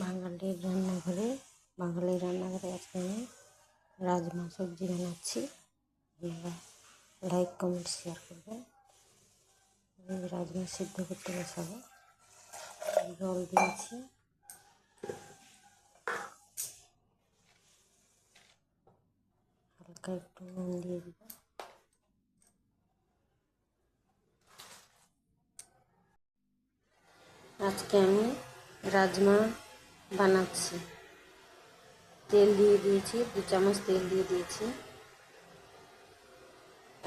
বাঙালির রান্নাঘরে বাঙালির রান্নাঘরে আজকে আমি রাজমা সবজি বানাচ্ছি। আপনারা লাইক কমেন্ট শেয়ার করবেন। রাজমা সিদ্ধ করতে বসাবো। জল দিয়েছি। হালকা একটু নুন দিয়ে দিব। আজকে আমি রাজমা বানাচ্ছি। তেল দিয়ে দিয়েছি, দু চামচ তেল দিয়ে দিয়েছি।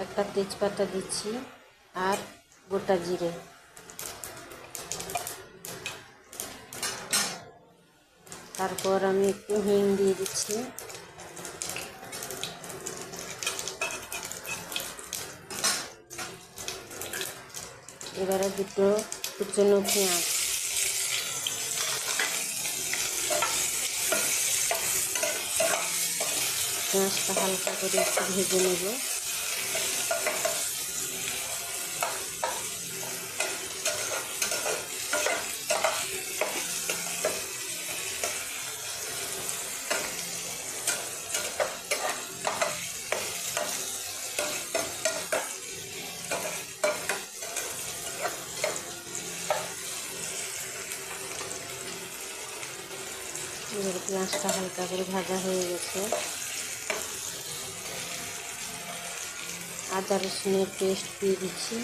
একটা তেজপাতা দিচ্ছি আর গোটা জিরে। তারপর আমি একটু হিং দিয়ে দিচ্ছি। এবারে দুটো কুচনো পেঁয়াজ। পেঁয়াজটা হালকা করে একটু ভেজে নেব। পেঁয়াজটা হালকা করে ভাজা হয়ে গেছে। আদা রসুনের পেস্ট দিয়ে দিচ্ছি।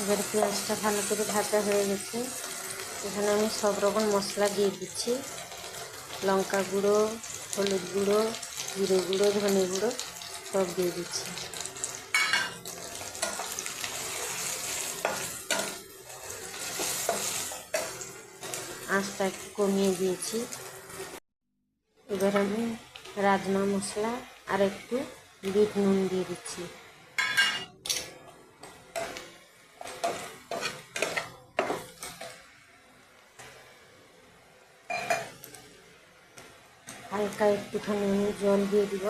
এবার পেঁয়াজটা ভালো করে ভাজা হয়ে গেছে। এখানে আমি সব রকম মশলা দিয়ে দিচ্ছি। লঙ্কা গুঁড়ো, হলুদ গুঁড়ো, জিরে গুঁড়ো, ধনে গুঁড়ো সব দিয়ে দিচ্ছি। আঁচটা একটু কমিয়ে দিয়েছি। এবার আমি রাজমা মশলা আর একটু বিট নুন দিয়ে দিচ্ছি। হালকা একটুখানি আমি জল দিয়ে দিব।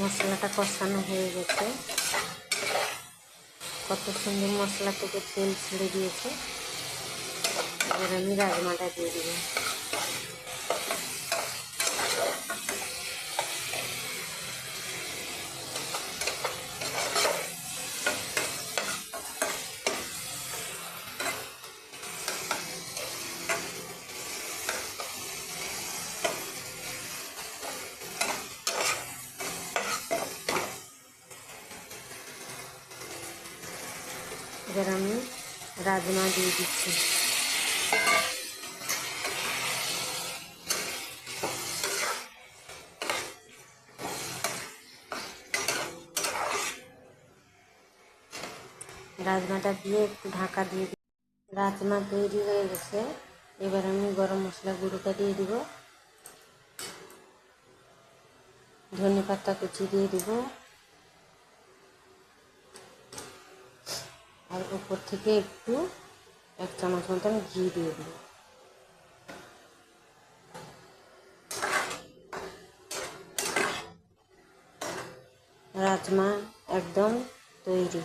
মশলাটা কষানো হয়ে গেছে। কত সুন্দর মশলা থেকে তেল ছেড়ে দিয়েছে। এবার আমি রাজমাটা দিয়ে দিব। এবার আমি রাজমা দিয়ে দিচ্ছি। রাজমাটা দিয়ে একটু ঢাকা দিয়ে দিই রাজমা তৈরি হয়ে গেছে। এবার আমি গরম মশলা গুঁড়োটা দিয়ে দিব। ধনে পাতা কুচি দিয়ে দিব। আর উপর থেকে একটু এক চামচ মতন ঘি দিয়ে দিই। রাজমা একদম তৈরি।